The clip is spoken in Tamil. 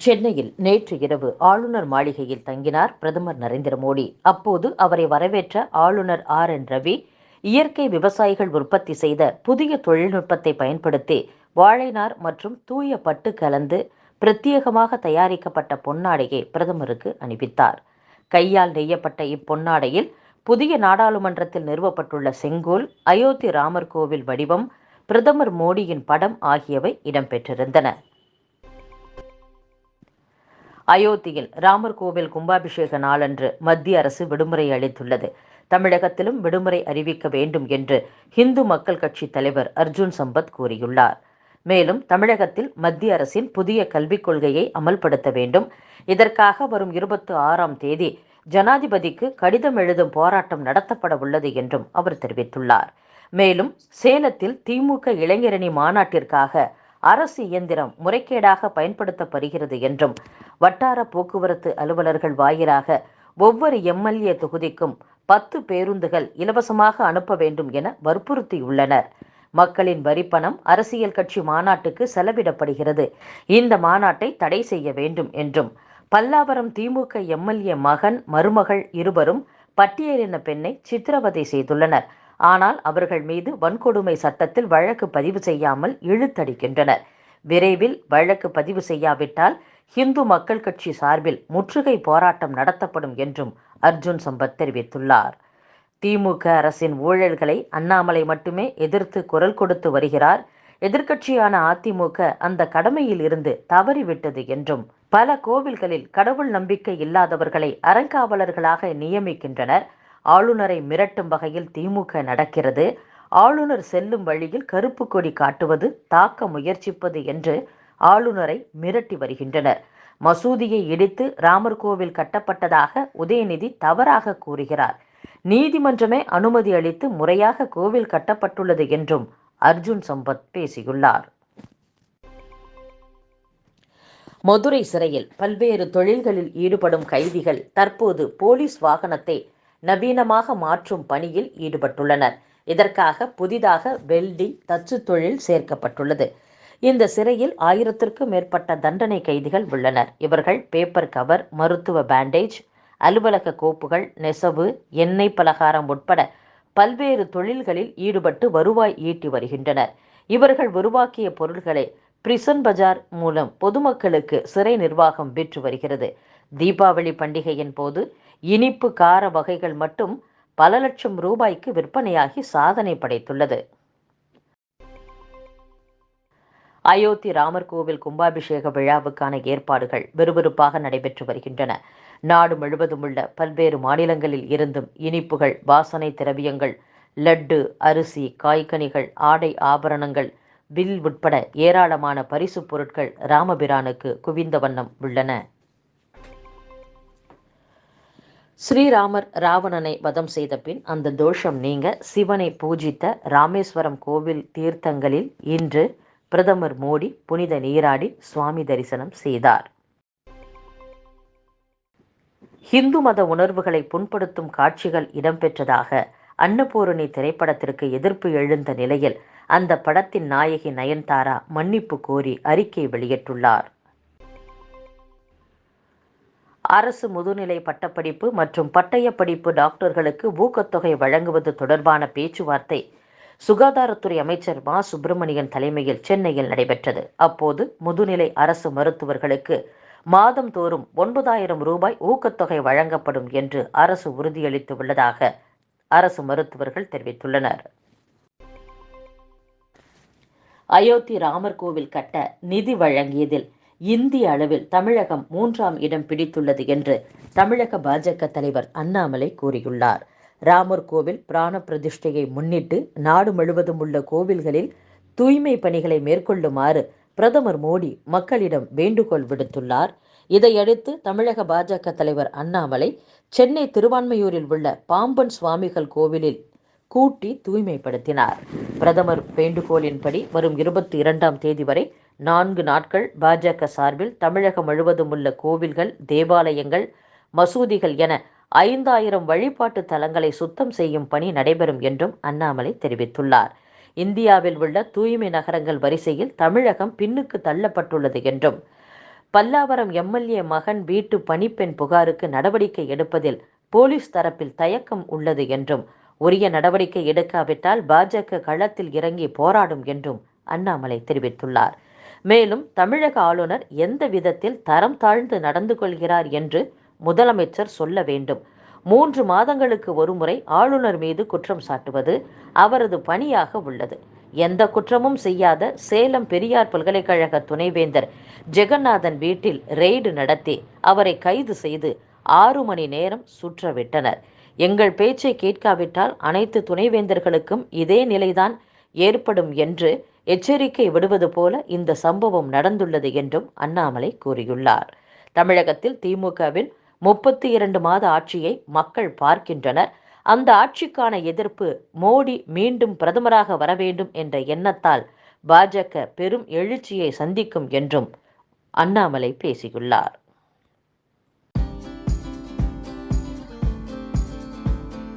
சென்னையில் நேற்று இரவு ஆளுநர் மாளிகையில் தங்கினார் பிரதமர் நரேந்திர மோடி. அப்போது அவரை வரவேற்ற ஆளுநர் ஆர் என் ரவி இயற்கை விவசாயிகள் உற்பத்தி செய்த புதிய தொழில்நுட்பத்தை பயன்படுத்தி வாழைநார் மற்றும் தூய பட்டு கலந்து பிரத்யேகமாக தயாரிக்கப்பட்ட பொன்னாடையை பிரதமருக்கு அணிவித்தார். கையால் நெய்யப்பட்ட இப்பொன்னாடையில் புதிய நாடாளுமன்றத்தில் நிறுவப்பட்டுள்ள செங்கோல் அயோத்தி ராமர் கோவில் வடிவம் பிரதமர் மோடியின் படம் ஆகியவை இடம்பெற்றிருந்தன. அயோத்தியில் ராமர் கோவில் கும்பாபிஷேக நாளன்று மத்திய அரசு விடுமுறை அளித்துள்ளது. தமிழகத்திலும் விடுமுறை அறிவிக்க வேண்டும் என்று இந்து மக்கள் கட்சி தலைவர் அர்ஜுன் சம்பத் கூறியுள்ளார். மேலும் தமிழகத்தில் மத்திய அரசின் புதிய கல்விக் கொள்கையை அமல்படுத்த வேண்டும். இதற்காக வரும் இருபத்தி ஆறாம் தேதி ஜனாதிபதிக்கு கடிதம் எழுதும் போராட்டம் நடத்தப்பட உள்ளது என்றும் அவர் தெரிவித்துள்ளார். மேலும் சேலத்தில் திமுக இளைஞரணி மாநாட்டிற்காக அரசு இயந்திரம் முறைகேடாக பயன்படுத்தப்படுகிறது என்றும் வட்டார போக்குவரத்து அலுவலர்கள் வாயிலாக ஒவ்வொரு எம்எல்ஏ தொகுதிக்கும் பத்து பேருந்துகள் இலவசமாக அனுப்ப வேண்டும் என வற்புறுத்தியுள்ளனர். மக்களின் வரிப்பணம் அரசியல் கட்சி மாநாட்டுக்கு செலவிடப்படுகிறது. இந்த மாநாட்டை தடை செய்ய வேண்டும் என்றும் பல்லாவரம் திமுக எம்எல்ஏ மகன் மருமகள் இருவரும் பட்டியலின பெண்ணை சித்திரவதை செய்துள்ளனர். ஆனால் அவர்கள் மீது வன்கொடுமை சட்டத்தில் வழக்கு பதிவு செய்யாமல் இழுத்தடிக்கின்றனர். விரைவில் வழக்கு பதிவு செய்யாவிட்டால் ஹிந்து மக்கள் கட்சி சார்பில் முற்றுகை போராட்டம் நடத்தப்படும் என்றும் அர்ஜுன் சம்பத் தெரிவித்துள்ளார். திமுக அரசின் ஊழல்களை அண்ணாமலை மட்டுமே எதிர்த்து குரல் கொடுத்து வருகிறார். எதிர்க்கட்சியான அதிமுக அந்த கடமையில் இருந்து தவறிவிட்டது என்றும் பல கோவில்களில் கடவுள் நம்பிக்கை இல்லாதவர்களை அறங்காவலர்களாக நியமிக்கின்றனர். ஆளுநரை மிரட்டும் வகையில் திமுக நடக்கிறது. ஆளுநர் செல்லும் வழியில் கருப்பு கொடி காட்டுவது தாக்க முயற்சிப்பது என்று ஆளுநரை மிரட்டி வருகின்றனர். மசூதியை இடித்து ராமர் கோவில் கட்டப்பட்டதாக உதயநிதி தவறாக கூறுகிறார். நீதிமன்றமே அனுமதி அளித்து முறையாக கோவில் கட்டப்பட்டுள்ளது என்றும் அர்ஜுன் சம்பத் பேசியுள்ளார். மதுரை சிறையில் பல்வேறு தொழில்களில் ஈடுபடும் கைதிகள் தற்போது போலீஸ் வாகனத்தை நவீனமாக மாற்றும் பணியில் ஈடுபட்டுள்ளனர். இதற்காக புதிதாக வெல்டிங் தச்சு தொழில் சேர்க்கப்பட்டுள்ளது. இந்த சிறையில் ஆயிரத்திற்கும் மேற்பட்ட தண்டனை கைதிகள் உள்ளனர். இவர்கள் பேப்பர் கவர் மருத்துவ பேண்டேஜ் அலுவலக கோப்புகள் நெசவு எண்ணெய் பலகாரம் உட்பட பல்வேறு தொழில்களில் ஈடுபட்டு வருவாய் ஈட்டி வருகின்றனர். இவர்கள் உருவாக்கிய பொருட்களை பிரிசன் பஜார் மூலம் பொதுமக்களுக்கு சிறை நிர்வாகம் விற்று வருகிறது. தீபாவளி பண்டிகையின் போது இனிப்பு கார வகைகள் மட்டும் பல லட்சம் ரூபாய்க்கு விற்பனையாகி சாதனை படைத்துள்ளது. அயோத்தி ராமர் கோவில் கும்பாபிஷேக விழாவுக்கான ஏற்பாடுகள் விறுவிறுப்பாக நடைபெற்று வருகின்றன. நாடு முழுவதும் உள்ள பல்வேறு மாநிலங்களில் இருந்தும் இனிப்புகள் வாசனை திரவியங்கள் லட்டு அரிசி காய்கனிகள் ஆடை ஆபரணங்கள் வில் உட்பட ஏராளமான பரிசுப் பொருட்கள் ராமபிரானுக்கு குவிந்த வண்ணம் உள்ளன. ஸ்ரீராமர் ராவணனை வதம் செய்த பின் அந்த தோஷம் நீங்க சிவனை பூஜித்த ராமேஸ்வரம் கோவில் தீர்த்தங்களில் இன்று பிரதமர் மோடி புனித நீராடி சுவாமி தரிசனம் செய்தார். ஹிந்து மத உணர்வுகளை புண்படுத்தும் காட்சிகள் இடம்பெற்றதாக அன்னபூரணி திரைப்படத்திற்கு எதிர்ப்பு எழுந்த நிலையில் அந்த படத்தின் நாயகி நயன்தாரா மன்னிப்பு கோரி அறிக்கை வெளியிட்டுள்ளார். அரசு முதுநிலை பட்டப்படிப்பு மற்றும் பட்டய படிப்பு டாக்டர்களுக்கு ஊக்கத்தொகை வழங்குவது தொடர்பான பேச்சுவார்த்தை சுகாதாரத்துறை அமைச்சர் மா. சுப்பிரமணியன் தலைமையில் சென்னையில் நடைபெற்றது. அப்போது முதுநிலை அரசு மருத்துவர்களுக்கு மாதம் தோறும் ஒன்பதாயிரம் ரூபாய் ஊக்கத்தொகை வழங்கப்படும் என்று அரசு உறுதியளித்து உள்ளதாக அரசு மருத்துவர்கள் தெரிவித்துள்ளனர். அயோத்தி ராமர் கோவில் கட்ட நிதி வழங்கியதில் இந்திய அளவில் தமிழகம் மூன்றாம் இடம் பிடித்துள்ளது என்று தமிழக பாஜக தலைவர் அண்ணாமலை கூறியுள்ளார். ராமர் கோவில் பிராண பிரதிஷ்டையை முன்னிட்டு நாடு முழுவதும் உள்ள கோவில்களில் தூய்மை பணிகளை மேற்கொள்ளுமாறு பிரதமர் மோடி மக்களிடம் வேண்டுகோள் விடுத்துள்ளார். இதையடுத்து தமிழக பாஜக தலைவர் அண்ணாமலை சென்னை திருவான்மையூரில் உள்ள பாம்பன் சுவாமிகள் கோவிலில் கூட்டி தூய்மைப்படுத்தினார். பிரதமர் வேண்டுகோளின்படி வரும் இருபத்தி இரண்டாம் தேதி வரை நான்கு நாட்கள் பாஜக சார்பில் தமிழகம் முழுவதும் உள்ள கோவில்கள் தேவாலயங்கள் மசூதிகள் என ஐந்தாயிரம் வழிபாட்டு தலங்களை சுத்தம் செய்யும் பணி நடைபெறும் என்றும் அண்ணாமலை தெரிவித்துள்ளார். இந்தியாவில் உள்ள தூய்மை நகரங்கள் வரிசையில் தமிழகம் பின்னுக்கு தள்ளப்பட்டுள்ளது என்றும் பல்லாவரம் எம்எல்ஏ மகன் வீட்டு பணிப்பெண் புகாருக்கு நடவடிக்கை எடுப்பதில் போலீஸ் தரப்பில் தயக்கம் உள்ளது என்றும் உரிய நடவடிக்கை எடுக்காவிட்டால் பாஜக களத்தில் இறங்கி போராடும் என்றும் அண்ணாமலை தெரிவித்துள்ளார். மேலும் தமிழக ஆளுநர் எந்த விதத்தில் தரம் தாழ்ந்து நடந்து கொள்கிறார் என்று முதலமைச்சர் சொல்ல வேண்டும். மூன்று மாதங்களுக்கு ஒருமுறை ஆளுநர் மீது குற்றம் சாட்டுவது அவரது பணியாக உள்ளது. எந்த குற்றமும் செய்யாத சேலம் பெரியார் பல்கலைக்கழக துணைவேந்தர் ஜெகநாதன் வீட்டில் ரெய்டு நடத்தி அவரை கைது செய்து ஆறு மணி நேரம் சுற்றவிட்டனர். எங்கள் பேச்சை கேட்காவிட்டால் அனைத்து துணைவேந்தர்களுக்கும் இதே நிலைதான் ஏற்படும் என்று எச்சரிக்கை விடுவது போல இந்த சம்பவம் நடந்துள்ளது என்றும் அண்ணாமலை கூறியுள்ளார். தமிழகத்தில் திமுகவில் முப்பத்தி இரண்டு மாத ஆட்சியை மக்கள் பார்க்கின்றனர். அந்த ஆட்சிக்கான எதிர்ப்பு மோடி மீண்டும் பிரதமராக வர வேண்டும் என்ற எண்ணத்தால் பாஜக பெரும் எழுச்சியை சந்திக்கும் என்றும் அண்ணாமலை பேசியுள்ளார்.